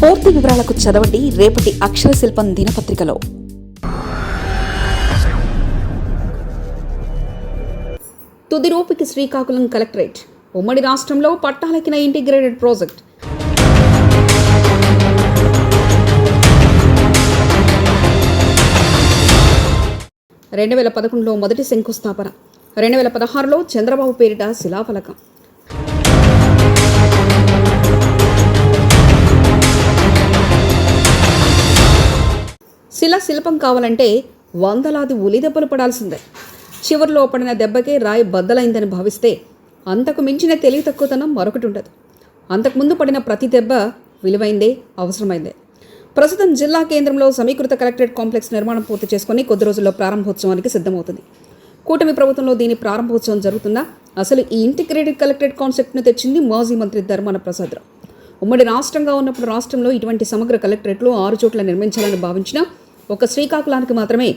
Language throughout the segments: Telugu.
పూర్తి వివరాలకు చదవండి రేపటి అక్షర శిల్పం దినపత్రికలో. తుదిరూపికి శ్రీకాకుళం కలెక్టరేట్. ఉమ్మడి రాష్ట్రంలో పట్టాలెక్కిన ఇంటిగ్రేటెడ్ ప్రాజెక్ట్. రెండు వేల పదకొండులో మొదటి శంకుస్థాపన. రెండు వేల పదహారులో చంద్రబాబు పేరిట శిలాఫలకం. శిలా శిల్పం కావాలంటే వందలాది ఉలి దెబ్బలు పడాల్సిందే. చివరిలో పడిన దెబ్బకే రాయి బద్దలైందని భావిస్తే అంతకు మించిన తెలివి తక్కువతనం మరొకటి ఉండదు. అంతకుముందు పడిన ప్రతి దెబ్బ విలువైందే అవసరమైందే. ప్రస్తుతం జిల్లా కేంద్రంలో సమీకృత కలెక్టరేట్ కాంప్లెక్స్ నిర్మాణం పూర్తి చేసుకుని కొద్ది రోజుల్లో ప్రారంభోత్సవానికి సిద్ధమవుతుంది. కూటమి ప్రభుత్వంలో దీని ప్రారంభోత్సవం జరుగుతుందా? అసలు ఈ ఇంటిగ్రేటెడ్ కలెక్టరేట్ కాన్సెప్ట్ను తెచ్చింది మాజీ మంత్రి ధర్మాన ప్రసాదరావు. ఉమ్మడి రాష్ట్రంగా ఉన్నప్పుడు రాష్ట్రంలో ఇటువంటి సమగ్ర కలెక్టరేట్లు ఆరు చోట్ల నిర్మించాలని భావించిన ఒక శ్రీకాకుళానికి మాత్రమే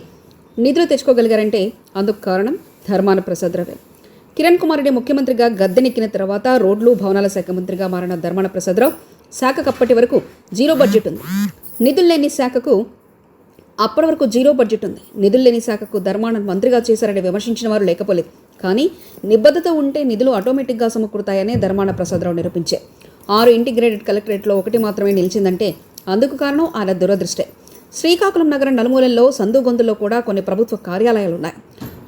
నిధులు తెచ్చుకోగలిగారంటే అందుకు కారణం ధర్మాన ప్రసాదరావే కిరణ్ కుమార్ రెడ్డి ముఖ్యమంత్రిగా గద్దెనెక్కిన తర్వాత రోడ్లు భవనాల శాఖ మంత్రిగా మారిన ధర్మాన ప్రసాదరావు శాఖకు అప్పటి వరకు జీరో బడ్జెట్ ఉంది. నిధులు లేని శాఖకు అప్పటి వరకు జీరో బడ్జెట్ ఉంది. నిధులు లేని శాఖకు ధర్మాన మంత్రిగా చేశారని విమర్శించిన వారు లేకపోలేదు. కానీ నిబద్ధత ఉంటే నిధులు ఆటోమేటిక్గా సమకూరుతాయనే ధర్మాన ప్రసాదరావు నిరూపించే ఆరు ఇంటిగ్రేటెడ్ కలెక్టరేట్లో ఒకటి మాత్రమే నిలిచిందంటే అందుకు కారణం ఆయన దురదృష్టే. శ్రీకాకుళం నగరం నలుమూలల్లో సందుగొందుల్లో కూడా కొన్ని ప్రభుత్వ కార్యాలయాలు ఉన్నాయి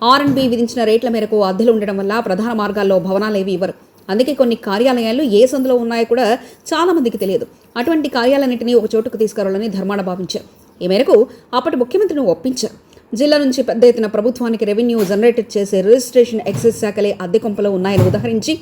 ఆర్ అండ్ బి విధించిన రేట్ల మేరకు అద్దెలు ఉండడం వల్ల ప్రధాన మార్గాల్లో భవనాలు ఏవి ఇవ్వరు. అందుకే కొన్ని కార్యాలయాలు ఏ సందులో ఉన్నాయో కూడా చాలా మందికి తెలియదు. అటువంటి కార్యాలన్నింటినీ ఒక చోటుకు తీసుకురావాలని ధర్మాన భావించారు. ఈ మేరకు అప్పటి ముఖ్యమంత్రిని ఒప్పించారు. జిల్లా నుంచి పెద్ద ఎత్తున ప్రభుత్వానికి రెవెన్యూ జనరేట్ చేసే రిజిస్ట్రేషన్ ఎక్సైజ్ శాఖలే అద్దె కొంపలో ఉన్నాయని ఉదాహరించి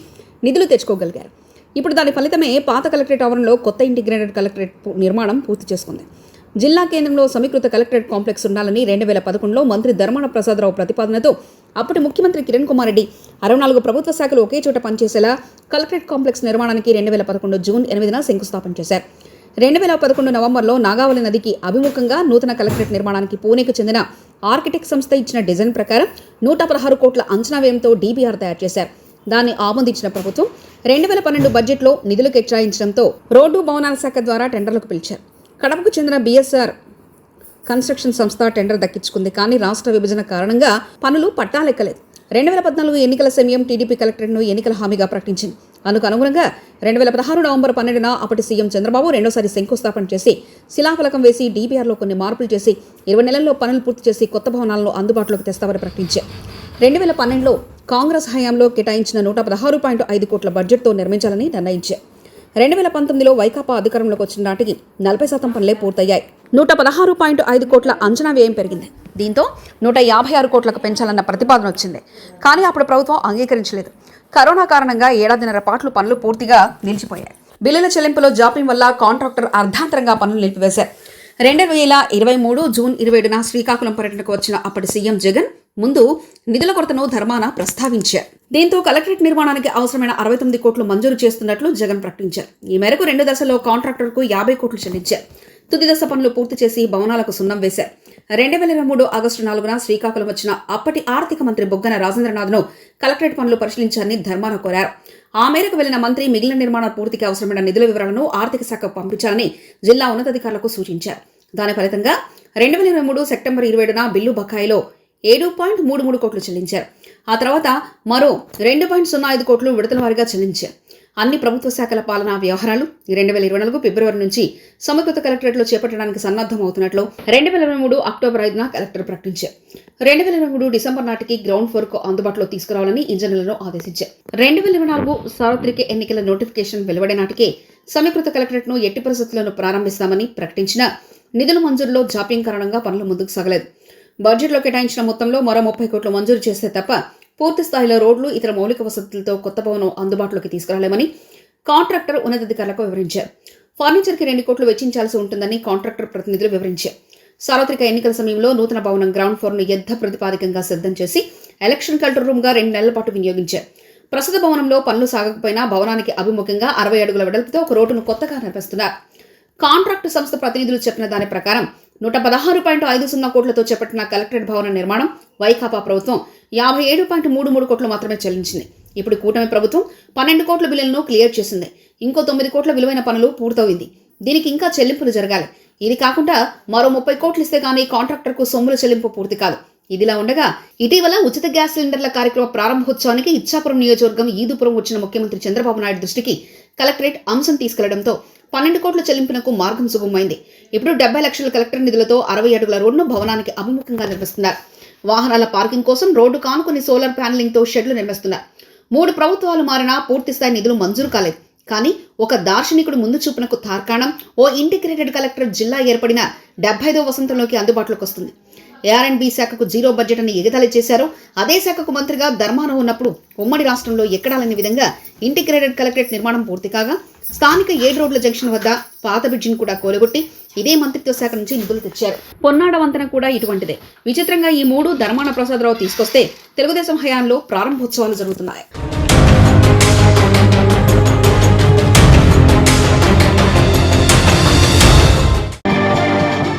నిధులు తెచ్చుకోగలిగారు. ఇప్పుడు దాని ఫలితమే పాత కలెక్టరేట్ ఆవరణలో కొత్త ఇంటిగ్రేటెడ్ కలెక్టరేట్ నిర్మాణం పూర్తి చేసుకుంది. జిల్లా కేంద్రంలో సమీకృత కలెక్టరేట్ కాంప్లెక్స్ ఉండాలని రెండు వేల పదకొండులో మంత్రి ధర్మాన ప్రసాదరావు ప్రతిపాదనతో అప్పటి ముఖ్యమంత్రి కిరణ్ కుమార్ రెడ్డి అరవై నాలుగు ప్రభుత్వ శాఖలు ఒకే చోట పనిచేసేలా కలెక్టరేట్ కాంప్లెక్స్ నిర్మాణానికి రెండు వేల పదకొండు జూన్ ఎనిమిదిన శంకుస్థాపన చేశారు. రెండు వేల పదకొండు నవంబర్లో నాగావళి నదికి అభిముఖంగా నూతన కలెక్టరేట్ నిర్మాణానికి పూణేకు చెందిన ఆర్కిటెక్ట్ సంస్థ ఇచ్చిన డిజైన్ ప్రకారం నూట పదహారు కోట్ల అంచనా వ్యయంతో డీబీఆర్ తయారు చేశారు. దాన్ని ఆమోదించిన ప్రభుత్వం రెండు వేల పన్నెండు బడ్జెట్లో నిధులు కేటాయించడంతో రోడ్డు భవనాల శాఖ ద్వారా టెండర్లకు పిలిచారు. కడపకు చెందిన బీఎస్ఆర్ కన్స్ట్రక్షన్ సంస్థ టెండర్ దక్కించుకుంది. కానీ రాష్ట్ర విభజన కారణంగా పనులు పట్టాలెక్కలేదు. రెండు వేల పద్నాలుగు ఎన్నికల సమయం టీడీపీ కలెక్టరేట్ను ఎన్నికల హామీగా ప్రకటించింది. అందుకు అనుగుణంగా రెండు వేల పదహారు నవంబర్ పన్నెండున అప్పటి సీఎం చంద్రబాబు రెండోసారి శంకుస్థాపన చేసి శిలాఫలకం వేసి డీపీఆర్లో కొన్ని మార్పులు చేసి ఇరవై నెలల్లో పనులు పూర్తి చేసి కొత్త భవనాలను అందుబాటులోకి తెస్తామని ప్రకటించారు. రెండు వేల పన్నెండులో కాంగ్రెస్ హయాంలో కేటాయించిన నూట పదహారు పాయింట్ ఐదు కోట్ల బడ్జెట్తో నిర్మించాలని నిర్ణయించారు. రెండు వేల పంతొమ్మిదిలో వైకాపా అధికారంలోకి వచ్చిన నాటికి నలభై శాతం పనులే పూర్తయ్యాయి. నూట పదహారు పాయింట్ ఐదు కోట్ల అంచనా వ్యయం పెరిగింది. దీంతో నూట యాభై ఆరు కోట్లకు పెంచాలన్న ప్రతిపాదన వచ్చింది. కానీ అప్పుడు ప్రభుత్వం అంగీకరించలేదు. కరోనా కారణంగా ఏడాదిన్నర పాటలు పనులు పూర్తిగా నిలిచిపోయాయి. బిల్లుల చెల్లింపులో జాప్యం వల్ల కాంట్రాక్టర్ అర్ధాంతరంగా పనులు నిలిపివేశారు. రెండు వేల ఇరవై మూడు జూన్ ఇరవై ఏడున శ్రీకాకుళం పర్యటనకు వచ్చిన అప్పటి సీఎం జగన్ ముందు నిధుల కొరతను ధర్మాన ప్రస్తావించారు. దీంతో కలెక్టరేట్ నిర్మాణానికి అవసరమైన అరవై తొమ్మిది కోట్లు మంజూరు చేస్తున్నట్లు జగన్ ప్రకటించారు. ఈ మేరకు రెండు దశల్లో కాంట్రాక్టర్కు యాభై కోట్లు చెల్లించారు. తుది దశ పనులు పూర్తి చేసి భవనాలకు సున్నం వేశారు. రెండు వేల ఇరవై మూడు ఆగస్టు నాలుగున శ్రీకాకుళం వచ్చిన అప్పటి ఆర్థిక మంత్రి బొగ్గన రాజేంద్రనాథ్ను కలెక్టరేట్ పనులు పరిశీలించాలని ధర్మాన కోరారు. ఆ మేరకు వెళ్ళిన మంత్రి మిగిలిన నిర్మాణ పూర్తికి అవసరమైన నిధుల వివరాలను ఆర్థిక శాఖకు పంపించాలని జిల్లా ఉన్నతాధికారులకు సూచించారు. దాని ఫలితంగా రెండు వేల ఇరవై మూడు సెప్టెంబర్ ఇరవై ఏడున బిల్లు బకాయిలో ఏడు పాయింట్ మూడు మూడు కోట్లు చెల్లించారు. ఆ తర్వాత మరో రెండు పాయింట్ సున్నా ఐదు కోట్లు విడతల వారీగా చెల్లించారు. అన్ని ప్రభుత్వ శాఖల పాలనా వ్యవహారాలు రెండు వేల ఇరవై నాలుగు ఫిబ్రవరి నుంచి సమకృత కలెక్టరేట్లో చేపట్టడానికి సన్నద్ధమవుతున్నట్లు రెండు వేల ఇరవై మూడు అక్టోబర్ ఐదున కలెక్టర్ ప్రకటించారు. రెండు వేల ఇరవై మూడు డిసెంబర్ నాటికి గ్రౌండ్ ఫ్లోర్కు అందుబాటులో తీసుకురావాలని ఇంజనీర్లను ఆదేశించారు. రెండు వేల ఇరవై నాలుగు సార్వత్రిక ఎన్నికల నోటిఫికేషన్ వెలువడే నాటికే సమీకృత కలెక్టరేట్ను ఎట్టి పరిస్థితులను ప్రారంభిస్తామని ప్రకటించిన నిధుల మంజూరులో జాప్యం కారణంగా పనులు ముందుకు సాగలేదు. బడ్జెట్లో కేటాయించిన మొత్తంలో మరో ముప్పై కోట్లు మంజూరు చేస్తే తప్ప పూర్తి స్థాయిలో రోడ్లు ఇతర మౌలిక వసతులతో కొత్త భవనం అందుబాటులోకి తీసుకురాలేమని కాంట్రాక్టర్ ఉన్నతాధికారులకు వివరించారు. ఫర్నిచర్కి రెండు కోట్లు వెచ్చించాల్సి ఉంటుందని కాంట్రాక్టర్ ప్రతినిధులు వివరించారు. సార్వత్రిక ఎన్నికల సమయంలో నూతన భవనం గ్రౌండ్ ఫ్లోర్ను యుద్ధ ప్రతిపాదికంగా సిద్ధం చేసి ఎలక్షన్ కంట్రోల్ రూమ్గా రెండు నెలల పాటు వినియోగించారు. ప్రస్తుత భవనంలో పనులు సాగకపోయినా భవనానికి అభిముఖంగా అరవై అడుగుల వెడల్పుతో ఒక రోడ్డును కొత్తగా నిర్మిస్తున్నారు కాంట్రాక్టు సంస్థ ప్రతినిధులు చెప్పిన దాని ప్రకారం నూట పదహారు పాయింట్ ఐదు సున్నా కోట్లతో చేపట్టిన కలెక్టరేట్ భవన నిర్మాణం వైకాపా ప్రభుత్వం యాభై ఏడు పాయింట్ మూడు మూడు కోట్లు మాత్రమే చెల్లించింది. ఇప్పుడు కూటమి ప్రభుత్వం పన్నెండు కోట్ల బిల్లులను క్లియర్ చేసింది. ఇంకో తొమ్మిది కోట్ల విలువైన పనులు పూర్తయింది. దీనికి ఇంకా చెల్లింపులు జరగాలి. ఇది కాకుండా మరో ముప్పై కోట్లు ఇస్తే కానీ కాంట్రాక్టర్కు సొమ్ముల చెల్లింపు పూర్తి కాదు. ఇదిలా ఉండగా ఇటీవల ఉచిత గ్యాస్ సిలిండర్ల కార్యక్రమ ప్రారంభోత్సవానికి ఇచ్చాపురం నియోజకవర్గం ఈదుపురం వచ్చిన ముఖ్యమంత్రి చంద్రబాబు నాయుడు దృష్టికి కలెక్టరేట్ అంశం తీసుకెళ్ళడంతో పన్నెండు కోట్ల చెల్లింపునకు మార్గం సుగమమైంది ఇప్పుడు డెబ్బై లక్షల కలెక్టర్ నిధులతో అరవై అడుగుల రోడ్డును భవనానికి అభిముఖంగా నిర్మిస్తున్నారు. వాహనాల పార్కింగ్ కోసం రోడ్డు కానుకొని సోలార్ ప్యానలింగ్తో షెడ్లు నిర్మిస్తున్నారు. మూడు ప్రభుత్వాలు మారినా పూర్తిస్థాయి నిధులు మంజూరు కాలేదు. కానీ ఒక దార్శనికుడు ముందు చూపునకు తార్కాణం ఓ ఇంటిగ్రేటెడ్ కలెక్టర్ జిల్లా ఏర్పడిన డెబ్బైదో వసంతంలోకి అందుబాటులోకి వస్తుంది. ఏఆర్ఎన్బి శాఖకు జీరో బడ్జెట్ అని ఎగతాళి చేశారు. అదే శాఖకు మంత్రిగా ధర్మానం ఉన్నప్పుడు ఉమ్మడి రాష్ట్రంలో ఎక్కడాలని విధంగా ఇంటిగ్రేటెడ్ కలెక్టరేట్ నిర్మాణం పూర్తి కాగా స్థానిక ఏడు రోడ్ల జంక్షన్ వద్ద పాత బ్రిడ్జిని కూడా కోలగొట్టి ఇదే మంత్రిత్వ శాఖ నుంచి నిధులు తెచ్చారు. పొన్నాడ వంతెన కూడా ఇటువంటిదే. విచిత్రంగా ఈ మూడు ధర్మాన ప్రసాదరావు తీసుకొస్తే తెలుగుదేశం హయాంలో ప్రారంభోత్సవాలు జరుగుతున్నాయి.